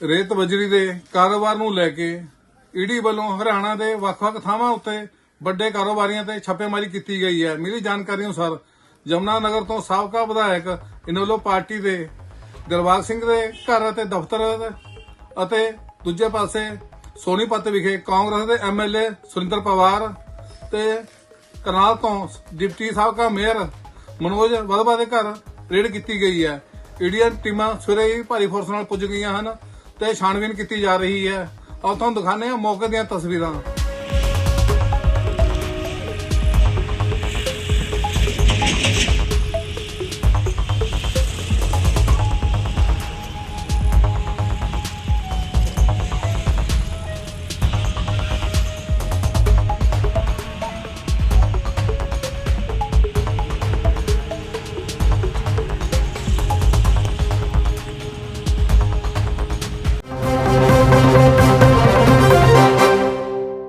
ਰੇਤ ਬਜਰੀ ਦੇ ਕਾਰੋਬਾਰ ਨੂੰ ਲੈ ਕੇ ਈਡੀ ਵੱਲੋਂ ਹਰਿਆਣਾ ਦੇ ਵੱਖ-ਵੱਖ ਥਾਵਾਂ ਉੱਤੇ ਵੱਡੇ ਕਾਰੋਬਾਰੀਆਂ ਤੇ ਛਾਪੇਮਾਰੀ ਕੀਤੀ ਗਈ ਹੈ। ਮਿਲੀ ਜਾਣਕਾਰੀ ਅਨੁਸਾਰ ਜਮਨਾ ਨਗਰ ਤੋਂ ਸਾਬਕਾ ਵਿਧਾਇਕ ਇਨੋਲੋ ਪਾਰਟੀ ਦੇ ਦਰਬਾਰ ਸਿੰਘ ਦੇ ਘਰ ਅਤੇ ਦਫ਼ਤਰ ਅਤੇ ਦੂਜੇ ਪਾਸੇ ਸੋਨੀਪਤ ਵਿਖੇ ਕਾਂਗਰਸ ਦੇ ਐਮਐਲਏ ਸੁਰਿੰਦਰ ਪਵਾਰ ਤੇ ਕਰਨਾਲ ਤੋਂ ਡਿਪਟੀ ਸਾਬਕਾ ਮੇਅਰ ਮਨੋਜ ਵਦਵਾ ਦੇ ਘਰ ਰੇਡ ਕੀਤੀ ਗਈ ਹੈ। ਈਡੀਅਨ ਟੀਮਾਂ ਸਵੇਰੇ ਹੀ ਭਾਰੀ ਫੋਰਸ ਨਾਲ ਪੁੱਜ ਗਈਆਂ ਹਨ। ਤੇ ਛਾਣਬੀਨ ਕੀਤੀ ਜਾ ਰਹੀ ਹੈ। ਆਓ ਤੁਹਾਨੂੰ ਦਿਖਾਉਂਦੇ ਹਾਂ ਮੌਕੇ ਦੀਆਂ ਤਸਵੀਰਾਂ।